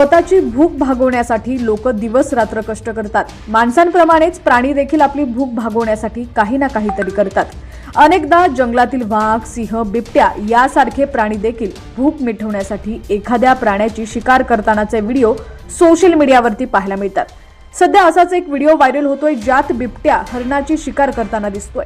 स्वतःची भूक भागवण्यासाठी लोक दिवस रात्र कष्ट करतात. माणसांप्रमाणेच प्राणी देखील आपली भूक भागवण्यासाठी काही ना काहीतरी करतात. अनेकदा जंगलातील वाघ सिंह बिबट्या यासारखे प्राणी देखील भूक मिटवण्यासाठी एखाद्या प्राण्याची शिकार करतानाचे व्हिडिओ सोशल मीडियावरती पाहायला मिळतात. सध्या असाच एक व्हिडिओ व्हायरल होतोय ज्यात बिबट्या हरणाची शिकार करताना दिसतोय.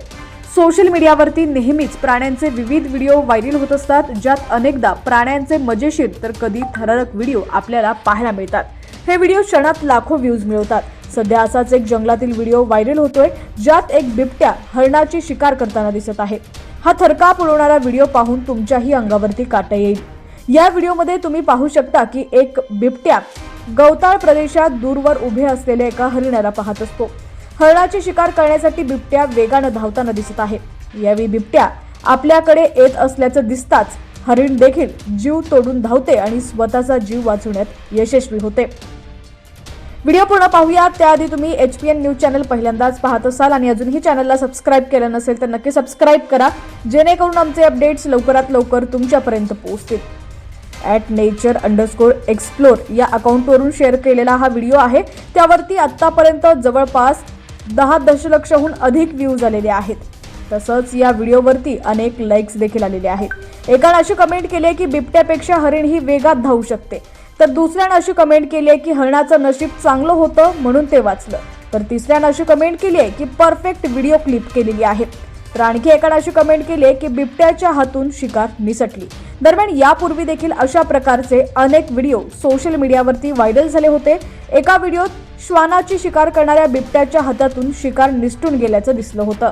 सोशल मीडियावरती नेहमीच प्राण्यांचे विविध व्हिडिओ व्हायरल होत असतात ज्यात अनेकदा प्राण्यांचे मजेशीर तर कधी थरारक व्हिडिओ आपल्याला पाहायला मिळतात. हे व्हिडिओ क्षणात लाखो व्ह्यूज मिळवतात. सध्या असाच एक जंगलातील व्हिडिओ व्हायरल होतोय ज्यात एक बिबट्या हरणाची शिकार करताना दिसत आहे. हा थरकाप उडवणारा व्हिडिओ पाहून तुमच्याही अंगावरती काटा येईल. या व्हिडिओमध्ये तुम्ही पाहू शकता की एक बिबट्या गवताळ प्रदेशात दूरवर उभे असलेल्या एका हरिणाला पाहत असतो. हरणाची शिकार करण्यासाठी बिबट्या वेगानं धावताना दिसत आहे. यावेळी बिबट्या आपल्याकडे येत असल्याचं दिसताच हरिण देखील जीव तोडून धावते आणि स्वतःचा जीव वाचवण्यात यशस्वी होते. व्हिडिओ पूर्ण पाहूया. त्याआधी तुम्ही H P N news channel पहिल्यांदाच पाहत असाल आणि अजूनही चॅनलला सबस्क्राईब केलं नसेल तर नक्की सबस्क्राईब करा. जेणेकरून आमचे अपडेट्स लवकरात लवकर तुमच्यापर्यंत पोहोचतील. ॲट नेचर अंडरस्कोर एक्सप्लोर या अकाउंटवरून शेअर केलेला हा व्हिडिओ आहे. त्यावरती आत्तापर्यंत जवळपास दहा दशलक्षहून अधिक व्ह्यूज आलेले आहेत. तसंच या व्हिडिओवरती अनेक लाईक्स देखील आलेले आहेत. एकानं अशी कमेंट केली आहे की बिबट्यापेक्षा हरिण ही वेगात धावू शकते. तर दुसऱ्यानं अशी कमेंट केली आहे की हरणाचं नशीब चांगलं होतं म्हणून ते वाचलं. तर तिसऱ्यानं अशी कमेंट केली आहे की परफेक्ट व्हिडिओ क्लिप केलेली आहे. तर आणखी एकानं अशी कमेंट केली आहे की बिबट्याच्या हातून शिकार निसटली. दरम्यान यापूर्वी देखील अशा प्रकारचे अनेक व्हिडिओ सोशल मीडियावरती व्हायरल झाले होते. एका व्हिडिओत श्वानाची शिकार करणाऱ्या बिबट्याच्या हातातून शिकार निसटून गेल्याचं दिसलं होतं.